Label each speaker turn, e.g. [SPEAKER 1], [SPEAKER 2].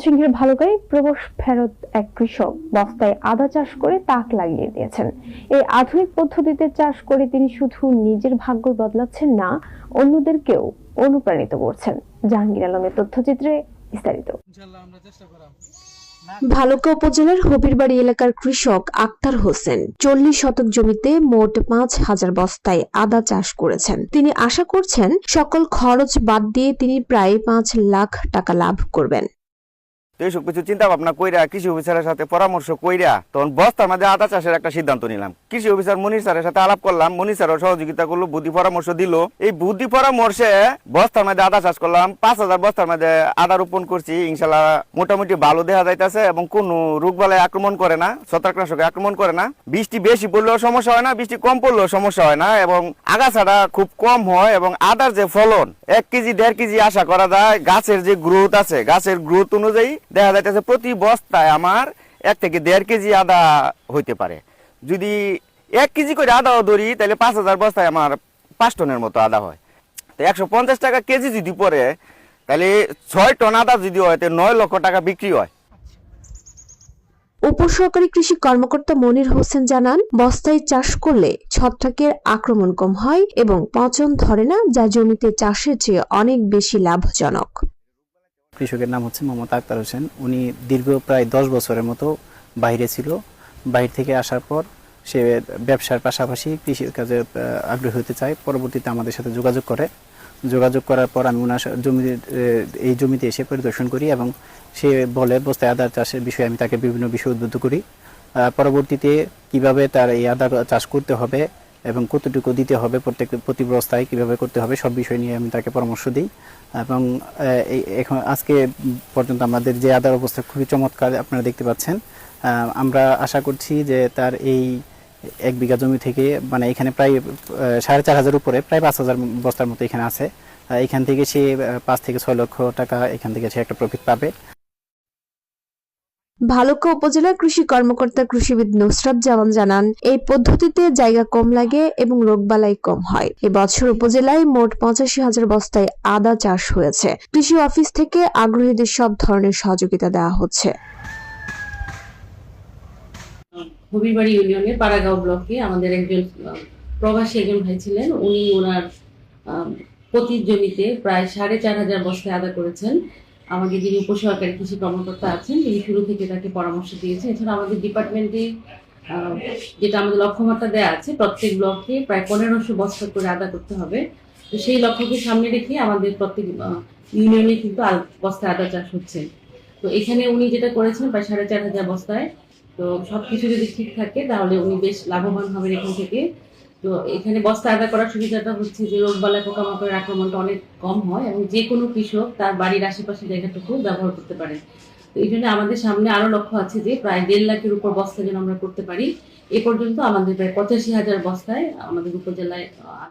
[SPEAKER 1] সিংহের ভালুকায় প্রবেশ ফেরত এক কৃষক বস্তায় আদা চাষ করে তাক লাগিয়ে দিয়েছেন। এই আধুনিক পদ্ধতিতে চাষ করে তিনি শুধু নিজের ভাগ্য বদলাচ্ছেন না অন্যদেরকেও অনুপ্রাণিত করছেন। জাহাঙ্গীর আলমের তথ্যচিত্রে বিস্তারিত।
[SPEAKER 2] ইনশাল্লাহ আমরা চেষ্টা
[SPEAKER 3] ভালুকা উপজেলার হবিরবাড়ি এলাকার কৃষক আক্তার হোসেন চল্লিশ শতক জমিতে মোট পাঁচ হাজার বস্তায় আদা চাষ করেছেন। তিনি আশা করছেন সকল খরচ বাদ দিয়ে তিনি প্রায় পাঁচ লাখ টাকা লাভ করবেন।
[SPEAKER 4] এইসব কিছু চিন্তা ভাবনা কইরা কৃষি অফিসারের সাথে পরামর্শ কইরা তখন বস্তার মধ্যে আদা চাষের একটা সিদ্ধান্ত নিলাম। কৃষি অফিসার মনির স্যারের সাথে আলাপ করলাম। মনির স্যারও সহযোগিতা করল, বুদ্ধি পরামর্শ দিল। এই বুদ্ধি পরামর্শে বস্তার মধ্যে আদা চাষ করলাম। পাঁচ হাজার বস্তার মধ্যে আদা রোপণ করছি। ইনশাল্লাহ মোটামুটি ভালো দেখা যাইতেছে এবং কোনো রোগ বালাই আক্রমণ করে না, ছত্রাকনাশকে আক্রমণ করে না। বৃষ্টি বেশি পড়লেও সমস্যা হয় না, বৃষ্টি কম পড়লেও সমস্যা হয় না এবং আগাছাটা খুব কম হয় এবং আদার যে ফলন, এক কেজি, দেড় কেজি আশা করা যায়, গাছের যে গ্রোথ আছে, গাছের গ্রোথ অনুযায়ী দেখা যাইতেছে প্রতি বস্তায় আমার এক থেকে দেড় কেজি আদা হইতে পারে। যদি এক কেজি করে আদাও ধরি, তাহলে পাঁচ হাজার বস্তায় আমার পাঁচ টনের মতো আদা হয়। তো একশো পঞ্চাশ টাকা কেজি যদি পরে তাহলে ছয় টন আদা যদি হয়, তাহলে নয় লক্ষ টাকা বিক্রি হয়।
[SPEAKER 3] উপসহকারী কৃষি কর্মকর্তা মনির হোসেন জানান, বস্তায় চাষ করলে ছত্রাকের আক্রমণ কম হয় এবং পচন ধরে না, যা জমিতে চাষের চেয়ে অনেক বেশি লাভজনক।
[SPEAKER 5] কৃষকের নাম হচ্ছে মোহাম্মদ আক্তার হোসেন। উনি দীর্ঘ প্রায় দশ বছরের মতো বাইরে ছিল। বাইরে থেকে আসার পর সে ব্যবসার পাশাপাশি কৃষির কাজে আগ্রহী হতে চায়। পরবর্তীতে আমাদের সাথে যোগাযোগ করে। যোগাযোগ করার পর আমি ওনার সা- জমি এই জমিতে এসে পরিদর্শন করি এবং সে বলে, বস্তায় আদার চাষের বিষয়ে আমি তাকে বিভিন্ন বিষয় উদ্বুদ্ধ করি। পরবর্তীতে কীভাবে তার এই আদা চাষ করতে হবে এবং কতটুকু দিতে হবে, প্রত্যেক, প্রতি কীভাবে করতে হবে, সব বিষয় নিয়ে আমি তাকে পরামর্শ দিই। এবং এখন আজকে পর্যন্ত আমাদের যে আদার অবস্থা খুবই চমৎকার আপনারা দেখতে পাচ্ছেন। আমরা আশা করছি যে তার এই এক বিঘা জমি থেকে মানে এখানে প্রায় সাড়ে চার হাজার উপরে, প্রায় পাঁচ হাজার বস্তার মতো এখানে আছে। এখান থেকে সে পাঁচ থেকে ছয় লক্ষ টাকা এখান থেকে সে একটা প্রফিট পাবে।
[SPEAKER 3] ভালুকা উপজেলার কৃষি কর্মকর্তা কৃষিবিদ নুসরাত জামান জানান, এই পদ্ধতিতে জায়গা কম লাগে এবং রোগবালাই কম হয়। এবছর উপজেলায় মোট পঁচাশি হাজার বস্তায় আদা চাষ হয়েছে। কৃষি অফিস থেকে আগ্রহীদের সব ধরনের সহযোগিতা দেওয়া হচ্ছে।
[SPEAKER 6] হবিরবাড়ি ইউনিয়নের পাড়াগাঁও ব্লকে আমাদের একজন প্রবাসী একজন ভাই ছিলেন। উনি ওনার প্রতি জমিতে প্রায় সাড়ে চার হাজার বস্তায় আদা করেছেন। আমাদের যিনি উপসহকারী কৃষি কর্মকর্তা আছেন, তিনি শুরু থেকে তাকে পরামর্শ দিয়েছেন। এছাড়া আমাদের ডিপার্টমেন্টে যেটা আমাদের লক্ষ্যমাত্রা দেওয়া আছে, প্রত্যেক ব্লকে প্রায় পনেরোশো বস্তা করে আদা করতে হবে। তো সেই লক্ষ্যকে সামনে রেখে আমাদের প্রত্যেক ইউনিয়নে কিন্তু বস্তায় আদা চাষ হচ্ছে। তো এখানে উনি যেটা করেছেন, প্রায় সাড়ে চার হাজার বস্তায়। তো সবকিছু যদি ঠিক থাকে, তাহলে উনি বেশ লাভবান হবেন এখান থেকে। তো এখানে বস্তা আদা করার সুবিধাটা হচ্ছে যে রোগবালাই পোকামাকড়ের আক্রমণটা অনেক কম হয় এবং যে কোনো কৃষক তার বাড়ির আশেপাশে জায়গাটুকু ব্যবহার করতে পারে তো এই জন্য আমাদের সামনে আরও লক্ষ্য আছে যে প্রায় দেড় লাখের উপর বস্তা যেন আমরা করতে পারি। এ পর্যন্ত আমাদের প্রায় পঁচাশি হাজার বস্তায় আমাদের উপজেলায়